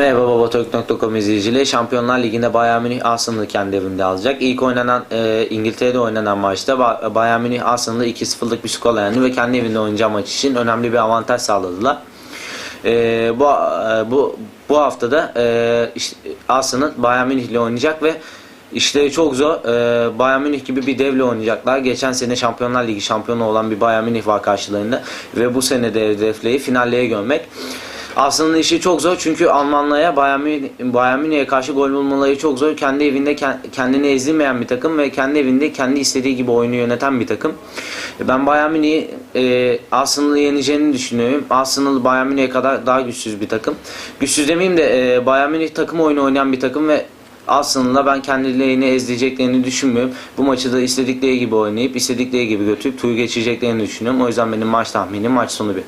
Merhaba babatok.com izleyicileri. Şampiyonlar Ligi'nde Bayern Münih Arsenal'ı kendi evinde alacak. İlk oynanan e, İngiltere'de oynanan maçta Ba- Bayern Münih Arsenal'ı 2-0'lık bir skorla yendi ve kendi evinde oynayacağı maç için önemli bir avantaj sağladılar. E, bu e, bu bu haftada e, işte, Arsenal Bayern Münih ile oynayacak ve işleri çok zor. E, Bayern Münih gibi bir devle oynayacaklar. Geçen sene Şampiyonlar Ligi şampiyonu olan bir Bayern Münih var karşılarında ve bu sene de hedefleyi finallere görmek. Aslında işi çok zor çünkü Almanlara Bayern, Münih, Münih'e karşı gol bulmaları çok zor. Kendi evinde ken- kendini ezilmeyen bir takım ve kendi evinde kendi istediği gibi oyunu yöneten bir takım. Ben Bayern Münih'i e, Arsenal'ı yeneceğini düşünüyorum. Arsenal Bayern Münih'e kadar daha güçsüz bir takım. Güçsüz demeyeyim de e, Bayern Münih takım oyunu oynayan bir takım ve Arsenal'la ben kendilerini ezleyeceklerini düşünmüyorum. Bu maçı da istedikleri gibi oynayıp istedikleri gibi götürüp turu geçeceklerini düşünüyorum. O yüzden benim maç tahminim maç sonu bir.